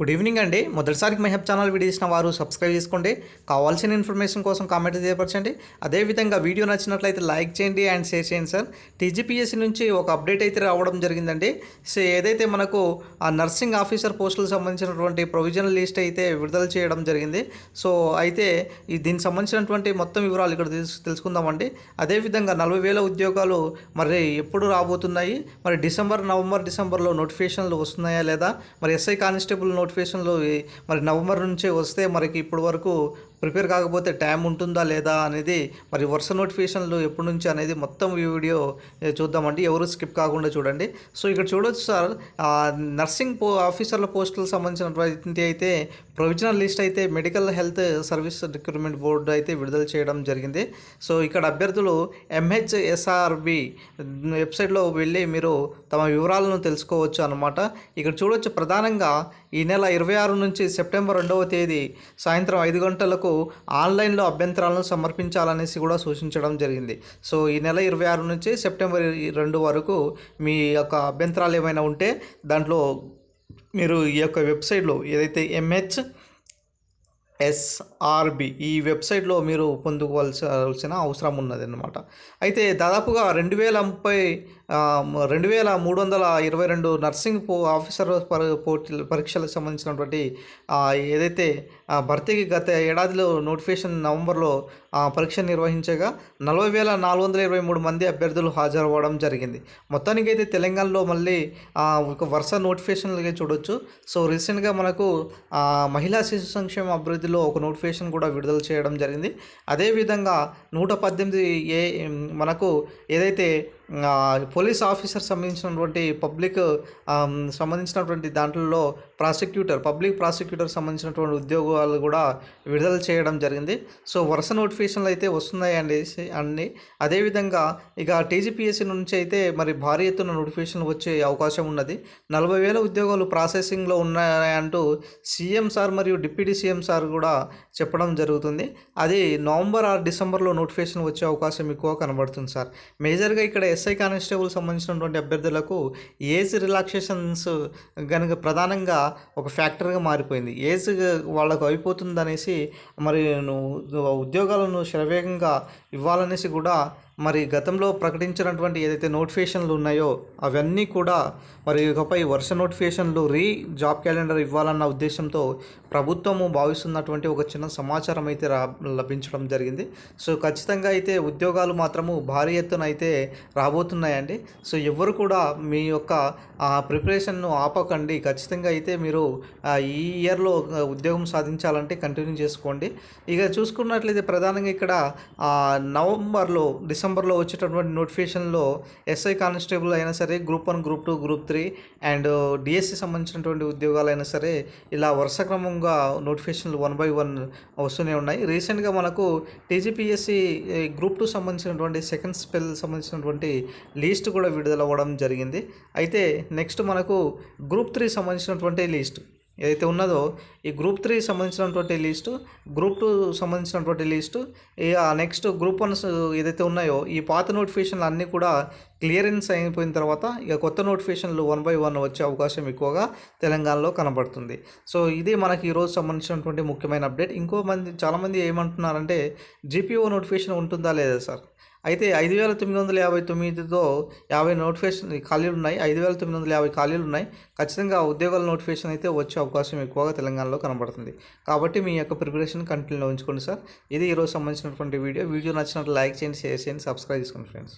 Good evening అండి. మొదటిసారికి మహబ్ channel video ఇచ్చిన వారు సబ్స్క్రైబ్ చేసుకోండి. కావాల్సిన ఇన్ఫర్మేషన్ కోసం కామెంట్ తెలియపరచండి. అదేవిధంగా వీడియో నచ్చినట్లయితే లైక్ చేయండి అండ్ షేర్ చేయండి సార్ టీజీపీఎస్సీ నుంచి ఒక అప్డేట్ అయితే రావడం జరిగిందండి. సో ఏదైతే మనకు ఆ నర్సింగ్ ఆఫీసర్ పోస్టులకు సంబంధించినటువంటి ప్రొవిజనల్ లిస్ట్ అయితే విడుదల చేయడం జరిగింది. సో అయితే ఈ దీనికి సంబంధించినటువంటి మొత్తం వివరాలు ఇక్కడ తెలుసు తెలుసుకుందామండి. అదేవిధంగా నలభై వేల ఉద్యోగాలు మరి ఎప్పుడు రాబోతున్నాయి? మరి డిసెంబర్ నవంబర్ డిసెంబర్లో నోటిఫికేషన్లు వస్తున్నాయా లేదా? మరి ఎస్ఐ కానిస్టేబుల్ నోటిఫికేషన్లు మరి నవంబర్ నుంచే వస్తే మనకి ఇప్పటి వరకు ప్రిపేర్ కాకపోతే టైం ఉంటుందా లేదా అనేది మరి వరుస నోటిఫికేషన్లు ఎప్పటి నుంచి అనేది మొత్తం ఈ వీడియో చూద్దామండి. ఎవరు స్కిప్ కాకుండా చూడండి. సో ఇక్కడ చూడొచ్చు సార్ నర్సింగ్ పో ఆఫీసర్ల పోస్టులకు సంబంధించినటువంటి అయితే ప్రొవిజనల్ లిస్ట్ అయితే medical health service recruitment board అయితే విడుదల చేయడం జరిగింది. సో ఇక్కడ అభ్యర్థులు ఎంహెచ్ఎస్ఆర్బి వెబ్సైట్లో వెళ్ళి మీరు తమ వివరాలను తెలుసుకోవచ్చు అనమాట ఇక్కడ చూడొచ్చు ప్రధానంగా ఈ నెల ఇరవై ఆరు నుంచి సెప్టెంబర్ రెండవ తేదీ సాయంత్రం ఐదు గంటలకు ఆన్లైన్లో అభ్యంతరాలను సమర్పించాలనేసి కూడా సూచించడం జరిగింది. సో ఈ నెల ఇరవై ఆరు నుంచి సెప్టెంబర్ రెండు వరకు మీ యొక్క అభ్యంతరాలు ఏమైనా ఉంటే దాంట్లో మీరు ఈ యొక్క వెబ్సైట్లో ఏదైతే ఎంహెచ్ ఎస్ఆర్బి ఈ వెబ్సైట్లో మీరు పొందుకోవాల్సిన అవసరం ఉన్నది అనమాట అయితే దాదాపుగా రెండు వేల ముప్పై రెండు వేల మూడు వందల ఇరవై రెండు నర్సింగ్ పో ఆఫీసర్ పోటీ పరీక్షలకు సంబంధించినటువంటి ఏదైతే భర్తీకి గత ఏడాదిలో నోటిఫికేషన్ నవంబర్లో పరీక్ష నిర్వహించగా నలభై వేల నాలుగు వందల ఇరవై మూడు మంది అభ్యర్థులు హాజరవ్వడం జరిగింది. మొత్తానికి అయితే తెలంగాణలో మళ్ళీ ఒక వరుస నోటిఫికేషన్లుగా చూడొచ్చు. సో రీసెంట్గా మనకు మహిళా శిశు సంక్షేమ అభివృద్ధిలో ఒక నోటిఫికేషన్ కూడా విడుదల చేయడం జరిగింది. అదేవిధంగా నూట పద్దెనిమిది ఏ మనకు ఏదైతే పోలీస్ ఆఫీసర్ సంబంధించినటువంటి పబ్లిక్ సంబంధించినటువంటి దాంట్లో ప్రాసిక్యూటర్ పబ్లిక్ ప్రాసిక్యూటర్ సంబంధించినటువంటి ఉద్యోగాలు కూడా విడుదల చేయడం జరిగింది. సో వరుస నోటిఫికేషన్లు అయితే వస్తున్నాయి అనేసి అన్ని అదేవిధంగా ఇక టీజీపీఎస్సీ నుంచి అయితే మరి భారీ ఎత్తున నోటిఫికేషన్ వచ్చే అవకాశం ఉన్నది. నలభై వేల ఉద్యోగాలు ప్రాసెసింగ్లో ఉన్నాయంటూ సీఎం సార్ మరియు డిప్యూటీ సీఎం సార్ కూడా చెప్పడం జరుగుతుంది. అది నవంబర్ ఆర్ డిసెంబర్లో నోటిఫికేషన్ వచ్చే అవకాశం ఎక్కువ కనబడుతుంది సార్. మేజర్గా ఇక్కడ ఎస్ఐ కానిస్టేబుల్ సంబంధించినటువంటి అభ్యర్థులకు ఏజ్ రిలాక్సేషన్స్ కనుక ప్రధానంగా ఒక ఫ్యాక్టర్గా మారిపోయింది. ఏజ్ వాళ్ళకు అయిపోతుంది అనేసి మరి నువ్వు ఉద్యోగాలను శరవేగంగా ఇవ్వాలనేసి కూడా మరి గతంలో ప్రకటించినటువంటి ఏదైతే నోటిఫికేషన్లు ఉన్నాయో అవన్నీ కూడా మరి ఇకపై వర్ష నోటిఫికేషన్లు రీ జాబ్ క్యాలెండర్ ఇవ్వాలన్న ఉద్దేశంతో ప్రభుత్వము భావిస్తున్నటువంటి ఒక చిన్న సమాచారం అయితే రా లభించడం జరిగింది. సో ఖచ్చితంగా అయితే ఉద్యోగాలు మాత్రము భారీ ఎత్తున అయితే రాబోతున్నాయండి. సో ఎవరు కూడా మీ యొక్క ప్రిపరేషన్ను ఆపకండి. ఖచ్చితంగా అయితే మీరు ఈ ఇయర్లో ఉద్యోగం సాధించాలంటే కంటిన్యూ చేసుకోండి. ఇక చూసుకున్నట్లయితే ప్రధానంగా ఇక్కడ నవంబర్లో డిసెంబర్ డిసెంబర్లో వచ్చేటటువంటి నోటిఫికేషన్లో ఎస్ఐ కానిస్టేబుల్ అయినా సరే group one group two group three and uh, DSC సంబంధించినటువంటి ఉద్యోగాలైనా సరే ఇలా వరుస క్రమంగా నోటిఫికేషన్లు వన్ బై వన్ వస్తూనే ఉన్నాయి. రీసెంట్గా మనకు టీజీపీఎస్సి గ్రూప్ టూ సంబంధించినటువంటి సెకండ్ స్పెల్ సంబంధించినటువంటి లీస్ట్ కూడా విడుదల అవ్వడం జరిగింది. అయితే నెక్స్ట్ మనకు గ్రూప్ త్రీ సంబంధించినటువంటి లీస్ట్. ఏదైతే ఉన్నదో ఈ గ్రూప్ త్రీ సంబంధించినటువంటి లిస్టు గ్రూప్ టూ సంబంధించినటువంటి లిస్టు నెక్స్ట్ గ్రూప్ వన్స్ ఏదైతే ఉన్నాయో ఈ పాత నోటిఫికేషన్లు అన్నీ కూడా క్లియరెన్స్ అయిపోయిన తర్వాత ఇక కొత్త నోటిఫికేషన్లు వన్ బై వన్ వచ్చే అవకాశం ఎక్కువగా తెలంగాణలో కనబడుతుంది. సో ఇది మనకి ఈరోజు సంబంధించినటువంటి ముఖ్యమైన అప్డేట్. ఇంకో మంది చాలామంది ఏమంటున్నారంటే జీపీఓ నోటిఫికేషన్ ఉంటుందా లేదా సార్? అయితే ఐదు వేల తొమ్మిది వందల యాభై తొమ్మిదితో యాభై నోటిఫికేషన్ ఖాళీలు ఉన్నాయి. ఐదు వేల తొమ్మిది వందల యాభై ఖాళీలు ఉన్నాయి. ఖచ్చితంగా ఉద్యోగాల నోటిఫికేషన్ అయితే వచ్చే అవకాశం ఎక్కువగా తెలంగాణలో కనబడుతుంది. కాబట్టి మీ యొక్క ప్రిపరేషన్ కంటిన్యూలో ఉంచుకోండి సార్. ఇది ఈరోజు సంబంధించినటువంటి వీడియో. వీడియో నచ్చినట్లు లైక్ చేయండి షేర్ చేయండి సబ్స్క్రైబ్ చేసుకోండి ఫ్రెండ్స్.